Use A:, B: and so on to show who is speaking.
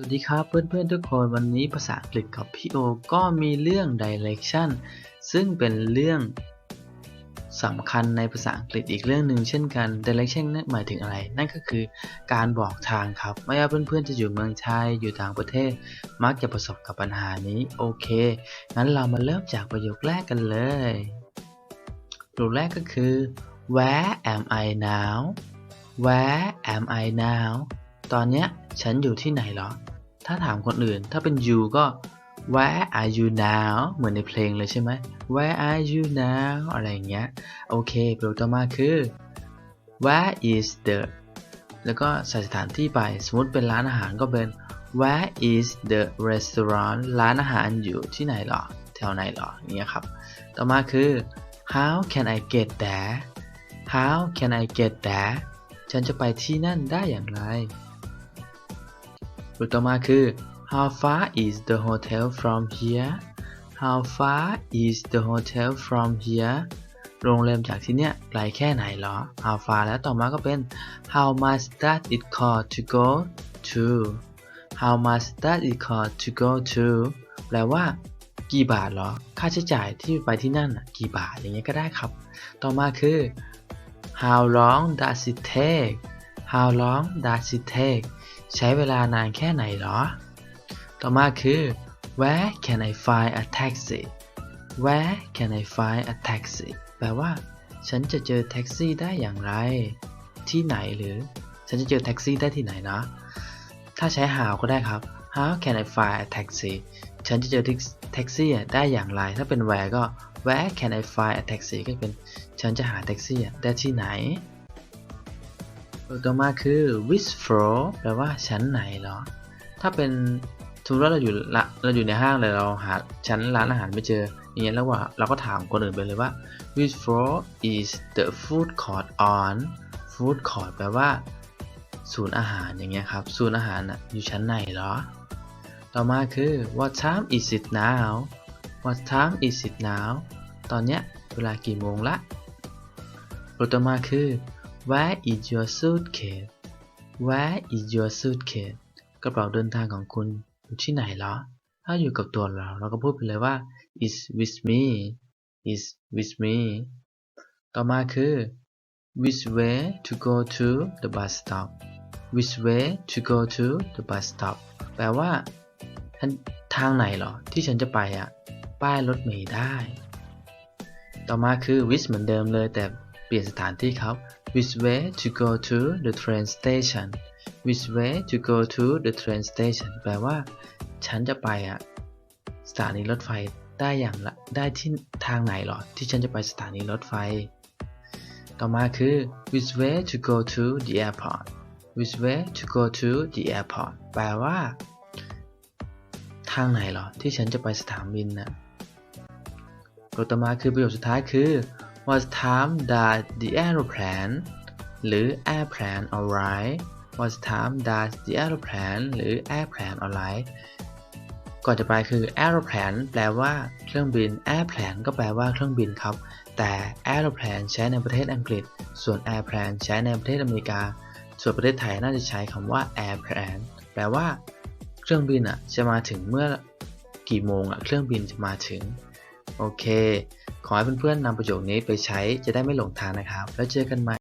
A: สวัสดีครับเพื่อนๆทุกคนวันนี้ภาษาอังกฤษกับพี่โอก็มีเรื่อง direction ซึ่งเป็นเรื่องสำคัญในภาษาอังกฤษอีกเรื่องหนึ่งเช่นกัน direction นั่นหมายถึงอะไร นั่นก็คือการบอกทางครับ ไม่ว่าเพื่อนๆจะอยู่เมืองไทยอยู่ต่างประเทศ มักจะประสบกับปัญหานี้โอเค งั้นเรามาเริ่มจากประโยคแรกกันเลยประโยคแรกก็คือ where am I now where am I now ตอนเนี้ย ฉันอยู่ที่ไหนเหรอ ถ้าถามคนอื่น ถ้าเป็น you ก็ where are you now เหมือนในเพลงเลยใช่ไหม where are you now อะไรอย่างเงี้ย โอเค ประโยคต่อมาคือ where is the แล้วก็ใส่สถานที่ไป สมมติเป็นร้านอาหารก็เป็น where is the restaurant ร้านอาหารอยู่ที่ไหนเหรอ แถวไหนเหรออย่างเงี้ยครับ ต่อมาคือ how can I get there how can I get there ฉันจะไปที่นั่นได้อย่างไร บทต่อมาคือ How far is the hotel from here How far is the hotel from here โรงแรมจากที่เนี้ยไกลแค่ไหนเหรอ How far แล้วต่อมาก็เป็น How much does it cost to go to How much does it cost to go to แปลว่า กี่บาทเหรอ ค่าใช้จ่ายที่ไปที่นั่นกี่บาทอย่างเงี้ยก็ได้ครับ ต่อมาคือ How long does it take How long does it take ใช้เวลานานแค่ไหนเหรอ ต่อมาคือ Where can I find a taxi Where can I find a taxi แปลว่า ฉันจะเจอแท็กซี่ได้อย่างไร ที่ไหนหรือ ฉันจะเจอแท็กซี่ได้ที่ไหนนะ ถ้าใช้ how ก็ได้ครับ How can I find a taxi ฉันจะเจอแท็กซี่ได้อย่างไร ถ้าเป็น where ก็ Where can I find a taxi ก็เป็น ฉันจะหาแท็กซี่ได้ที่ไหน ต่อมาคือ which floor แปลว่าชั้นไหนเหรอ ถ้าเป็นสมมติว่าเราอยู่ละเราอยู่ในห้างเลยเราหาชั้นร้านอาหารไม่เจออย่างเงี้ยแล้วว่าเราก็ถามคนอื่นไปเลยว่า which floor is the food court on food court แปลว่า ศูนย์อาหารอย่างเงี้ยครับ ศูนย์อาหารน่ะอยู่ชั้นไหนเหรอ ต่อมาคือ what time is it now what time is it now ตอนเนี้ยเวลากี่โมงละบทต่อมาคือ Where is your suitcase Where is your suitcase กระเป๋าเดินทางของคุณอยู่ที่ไหนเหรอ ถ้าอยู่กับตัวเรา เราก็พูดไปเลยว่า is with me is with me ต่อมาคือ which way to go to the bus stop which way to go to the bus stop แปลว่าทางไหนเหรอ ที่ฉันจะไปอะ ป้ายรถเมล์ได้ ต่อมาคือ which เหมือนเดิมเลยแต่เปลี่ยนสถานที่ครับ which way to go to the train station which way to go to the train station แปลว่า ฉันจะไปอะสถานีรถไฟได้อย่างละได้ที่ทางไหนหรอ ที่ฉันจะไปสถานีรถไฟ ต่อมาคือ which way to go to the airport which way to go to the airport แปลว่า ทางไหนหรอ ที่ฉันจะไปสถานบินน่ะตัวต่อมาคือประโยคสุดท้ายคือ What time does the aeroplane หรือ airplane arrive What time does the aeroplane หรือ airplane arrive ก่อนจะไปคือ aeroplane แปลว่าเครื่องบิน airplane ก็แปลว่าเครื่องบินครับ แต่ aeroplane ใช้ในประเทศอังกฤษ ส่วน airplane ใช้ในประเทศอเมริกา ส่วนประเทศไทยน่าจะใช้คำว่า airplane แปลว่า เครื่องบินอะจะมาถึงเมื่อกี่โมงอะเครื่องบินจะมาถึง โอเค ขอให้เพื่อนๆนำประโยคนี้ไปใช้จะได้ไม่หลงทางนะครับ แล้วเจอกันใหม่